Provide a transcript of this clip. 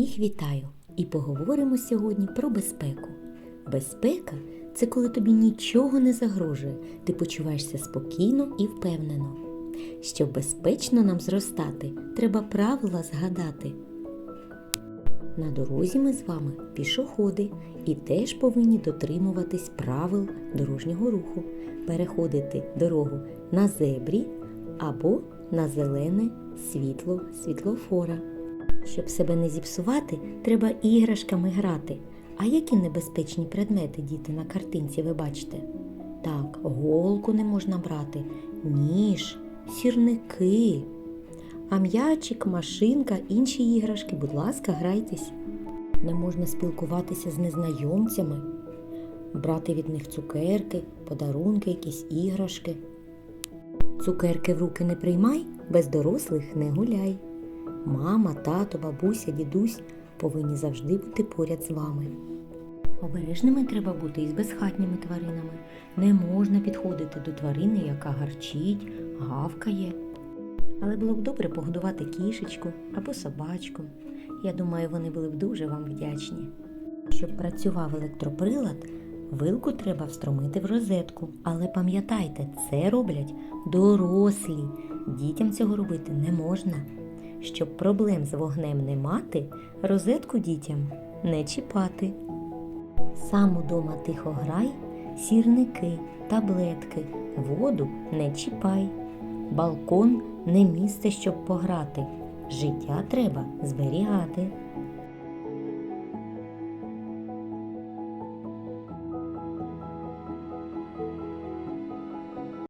Всіх вітаю і поговоримо сьогодні про безпеку. Безпека це коли тобі нічого не загрожує, ти почуваєшся спокійно і впевнено. Щоб безпечно нам зростати, треба правила згадати. На дорозі ми з вами пішоходи і теж повинні дотримуватись правил дорожнього руху, переходити дорогу на зебрі або на зелене світло світлофора. Щоб себе не зіпсувати, треба іграшками грати. А які небезпечні предмети, діти, на картинці ви бачите? Так, голку не можна брати, ніж, сірники. А м'ячик, машинка, інші іграшки, будь ласка, грайтесь. Не можна спілкуватися з незнайомцями, брати від них цукерки, подарунки, якісь іграшки. Цукерки в руки не приймай, без дорослих не гуляй. Мама, тато, бабуся, дідусь повинні завжди бути поряд з вами. Обережними треба бути і з безхатніми тваринами. Не можна підходити до тварини, яка гарчить, гавкає. Але було б добре погодувати кішечку або собачку. Я думаю, вони були б дуже вам вдячні. Щоб працював електроприлад, вилку треба встромити в розетку. Але пам'ятайте, це роблять дорослі. Дітям цього робити не можна. Щоб проблем з вогнем не мати, розетку дітям не чіпати. Сам удома тихо грай, сірники, таблетки, воду не чіпай. Балкон не місце, щоб пограти. Життя треба зберігати.